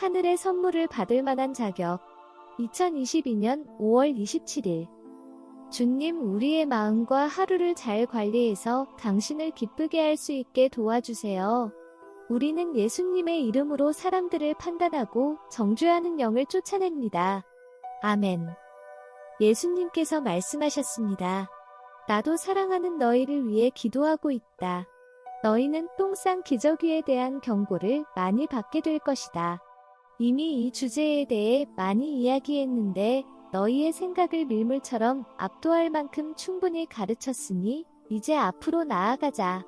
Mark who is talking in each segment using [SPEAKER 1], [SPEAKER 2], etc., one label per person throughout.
[SPEAKER 1] 하늘의 선물을 받을 만한 자격. 2022년 5월 27일. 주님, 우리의 마음과 하루를 잘 관리해서 당신을 기쁘게 할 수 있게 도와주세요. 우리는 예수님의 이름으로 사람들을 판단하고 정죄하는 영을 쫓아냅니다. 아멘. 예수님께서 말씀하셨습니다. 나도 사랑하는 너희를 위해 기도하고 있다. 너희는 똥싼 기저귀에 대한 경고를 많이 받게 될 것이다. 이미 이 주제에 대해 많이 이야기했는데 너희의 생각을 밀물처럼 압도할 만큼 충분히 가르쳤으니 이제 앞으로 나아가자.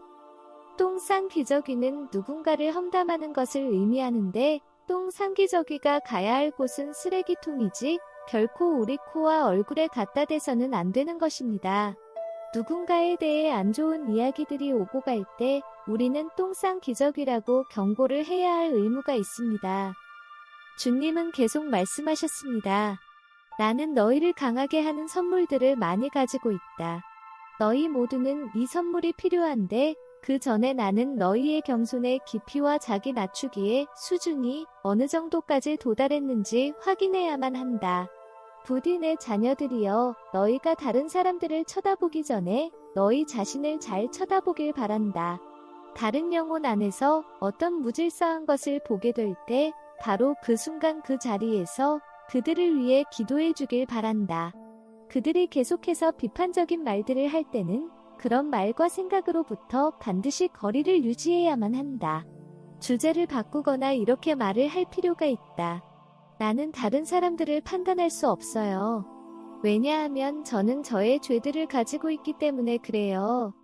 [SPEAKER 1] 똥싼 기저귀는 누군가를 험담하는 것을 의미하는데 똥싼 기저귀가 가야 할 곳은 쓰레기통이지 결코 우리 코와 얼굴에 갖다 대서는 안 되는 것입니다. 누군가에 대해 안 좋은 이야기들이 오고 갈 때 우리는 똥싼 기저귀라고 경고를 해야 할 의무가 있습니다. 주님은 계속 말씀하셨습니다. 나는 너희를 강하게 하는 선물들을 많이 가지고 있다. 너희 모두는 이 선물이 필요한데 그 전에 나는 너희의 겸손의 깊이와 자기 낮추기의 수준이 어느 정도까지 도달했는지 확인해야만 한다. 부디 내 자녀들이여 너희가 다른 사람들을 쳐다보기 전에 너희 자신을 잘 쳐다보길 바란다. 다른 영혼 안에서 어떤 무질서한 것을 보게 될 때 바로 그 순간 그 자리에서 그들을 위해 기도해 주길 바란다. 그들이 계속해서 비판적인 말들을 할 때는 그런 말과 생각으로부터 반드시 거리를 유지해야만 한다. 주제를 바꾸거나 이렇게 말을 할 필요가 있다. 나는 다른 사람들을 판단할 수 없어요. 왜냐하면 저는 저의 죄들을 가지고 있기 때문에 그래요.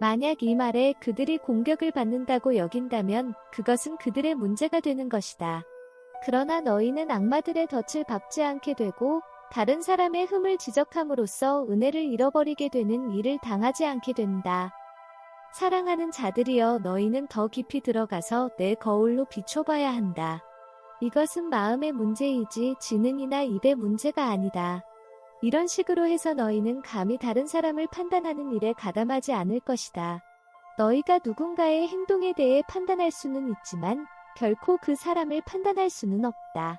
[SPEAKER 1] 만약 이 말에 그들이 공격을 받는다고 여긴다면 그것은 그들의 문제가 되는 것이다. 그러나 너희는 악마들의 덫을 밟지 않게 되고 다른 사람의 흠을 지적함으로써 은혜를 잃어버리게 되는 일을 당하지 않게 된다. 사랑하는 자들이여 너희는 더 깊이 들어가서 내 거울로 비춰봐야 한다. 이것은 마음의 문제이지 지능이나 입의 문제가 아니다. 이런 식으로 해서 너희는 감히 다른 사람을 판단하는 일에 가담하지 않을 것이다. 너희가 누군가의 행동에 대해 판단할 수는 있지만 결코 그 사람을 판단할 수는 없다.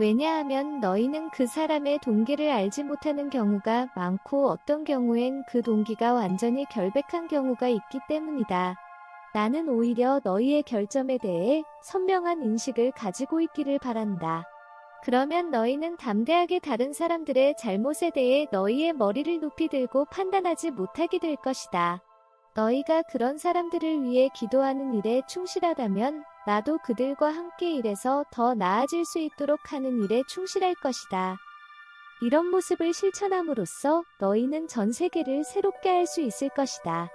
[SPEAKER 1] 왜냐하면 너희는 그 사람의 동기를 알지 못하는 경우가 많고 어떤 경우엔 그 동기가 완전히 결백한 경우가 있기 때문이다. 나는 오히려 너희의 결점에 대해 선명한 인식을 가지고 있기를 바란다. 그러면 너희는 담대하게 다른 사람들의 잘못에 대해 너희의 머리를 높이 들고 판단하지 못하게 될 것이다. 너희가 그런 사람들을 위해 기도하는 일에 충실하다면 나도 그들과 함께 일해서 더 나아질 수 있도록 하는 일에 충실할 것이다. 이런 모습을 실천함으로써 너희는 전 세계를 새롭게 할 수 있을 것이다.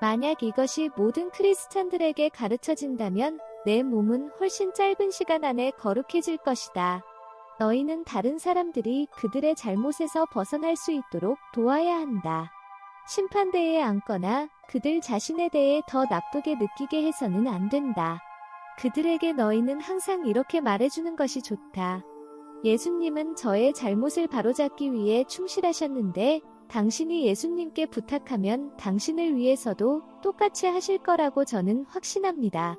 [SPEAKER 1] 만약 이것이 모든 크리스찬들에게 가르쳐진다면 내 몸은 훨씬 짧은 시간 안에 거룩해질 것이다. 너희는 다른 사람들이 그들의 잘못에서 벗어날 수 있도록 도와야 한다. 심판대에 앉거나 그들 자신에 대해 더 나쁘게 느끼게 해서는 안 된다. 그들에게 너희는 항상 이렇게 말해주는 것이 좋다. 예수님은 저의 잘못을 바로잡기 위해 충실하셨는데 당신이 예수님께 부탁하면 당신을 위해서도 똑같이 하실 거라고 저는 확신합니다.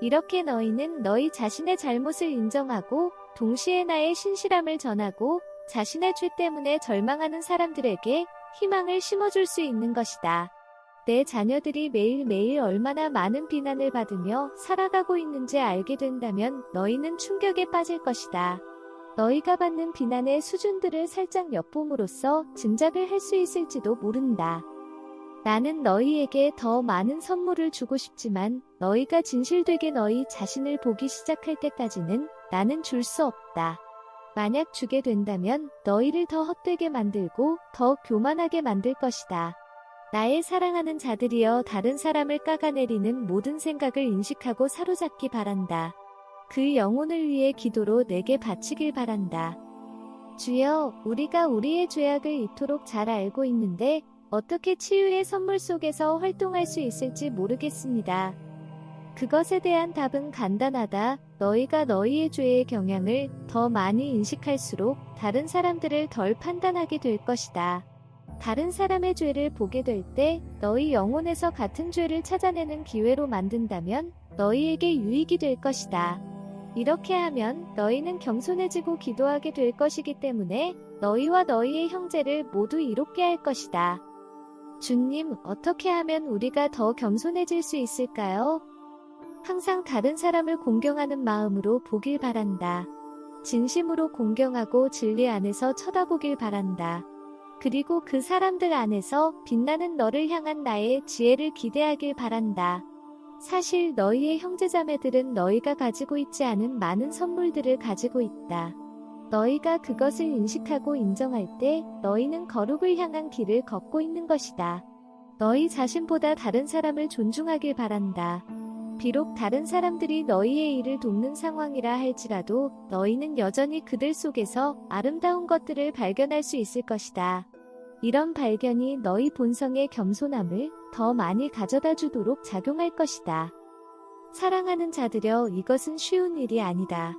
[SPEAKER 1] 이렇게 너희는 너희 자신의 잘못을 인정하고 동시에 나의 신실함을 전하고 자신의 죄 때문에 절망하는 사람들에게 희망을 심어줄 수 있는 것이다. 내 자녀들이 매일매일 얼마나 많은 비난을 받으며 살아가고 있는지 알게 된다면 너희는 충격에 빠질 것이다. 너희가 받는 비난의 수준들을 살짝 엿봄으로써 짐작을 할 수 있을지도 모른다. 나는 너희에게 더 많은 선물을 주고 싶지만 너희가 진실되게 너희 자신을 보기 시작할 때까지는 나는 줄 수 없다. 만약 주게 된다면 너희를 더 헛되게 만들고 더 교만하게 만들 것이다. 나의 사랑하는 자들이여 다른 사람을 깎아내리는 모든 생각을 인식하고 사로잡기 바란다. 그 영혼을 위해 기도로 내게 바치길 바란다. 주여, 우리가 우리의 죄악을 이토록 잘 알고 있는데 어떻게 치유의 선물 속에서 활동할 수 있을지 모르겠습니다. 그것에 대한 답은 간단하다. 너희가 너희의 죄의 경향을 더 많이 인식할수록 다른 사람들을 덜 판단하게 될 것이다. 다른 사람의 죄를 보게 될 때 너희 영혼에서 같은 죄를 찾아내는 기회로 만든다면 너희에게 유익이 될 것이다. 이렇게 하면 너희는 겸손해지고 기도하게 될 것이기 때문에 너희와 너희의 형제를 모두 이롭게 할 것이다. 주님, 어떻게 하면 우리가 더 겸손해질 수 있을까요? 항상 다른 사람을 공경하는 마음으로 보길 바란다. 진심으로 공경하고 진리 안에서 쳐다보길 바란다. 그리고 그 사람들 안에서 빛나는 너를 향한 나의 지혜를 기대하길 바란다. 사실 너희의 형제자매들은 너희가 가지고 있지 않은 많은 선물들을 가지고 있다. 너희가 그것을 인식하고 인정할 때 너희는 거룩을 향한 길을 걷고 있는 것이다. 너희 자신보다 다른 사람을 존중하길 바란다. 비록 다른 사람들이 너희의 일을 돕는 상황이라 할지라도 너희는 여전히 그들 속에서 아름다운 것들을 발견할 수 있을 것이다. 이런 발견이 너희 본성의 겸손함을 더 많이 가져다 주도록 작용할 것이다. 사랑하는 자들여 이것은 쉬운 일이 아니다.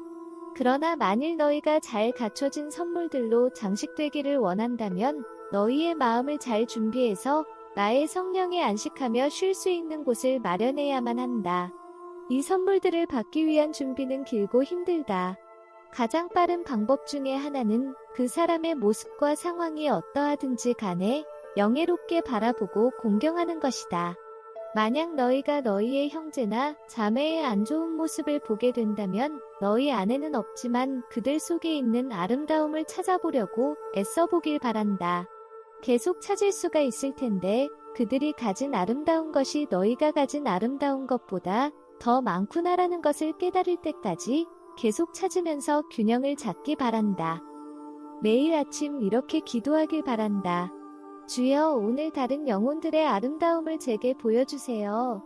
[SPEAKER 1] 그러나 만일 너희가 잘 갖춰진 선물들로 장식되기를 원한다면 너희의 마음을 잘 준비해서 나의 성령에 안식하며 쉴 수 있는 곳을 마련해야만 한다. 이 선물들을 받기 위한 준비는 길고 힘들다. 가장 빠른 방법 중에 하나는 그 사람의 모습과 상황이 어떠하든지 간에 영예롭게 바라보고 공경하는 것이다. 만약 너희가 너희의 형제나 자매의 안 좋은 모습을 보게 된다면 너희 안에는 없지만 그들 속에 있는 아름다움을 찾아보려고 애써 보길 바란다. 계속 찾을 수가 있을 텐데 그들이 가진 아름다운 것이 너희가 가진 아름다운 것보다 더 많구나라는 것을 깨달을 때까지 계속 찾으면서 균형을 잡기 바란다. 매일 아침 이렇게 기도하길 바란다. 주여 오늘 다른 영혼들의 아름다움을 제게 보여주세요.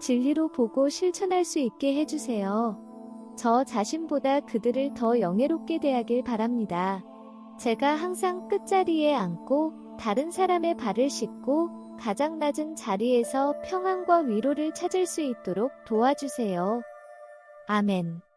[SPEAKER 1] 진리로 보고 실천할 수 있게 해주세요. 저 자신보다 그들을 더 영예롭게 대하길 바랍니다. 제가 항상 끝자리에 앉고 다른 사람의 발을 씻고 가장 낮은 자리에서 평안과 위로를 찾을 수 있도록 도와주세요. 아멘.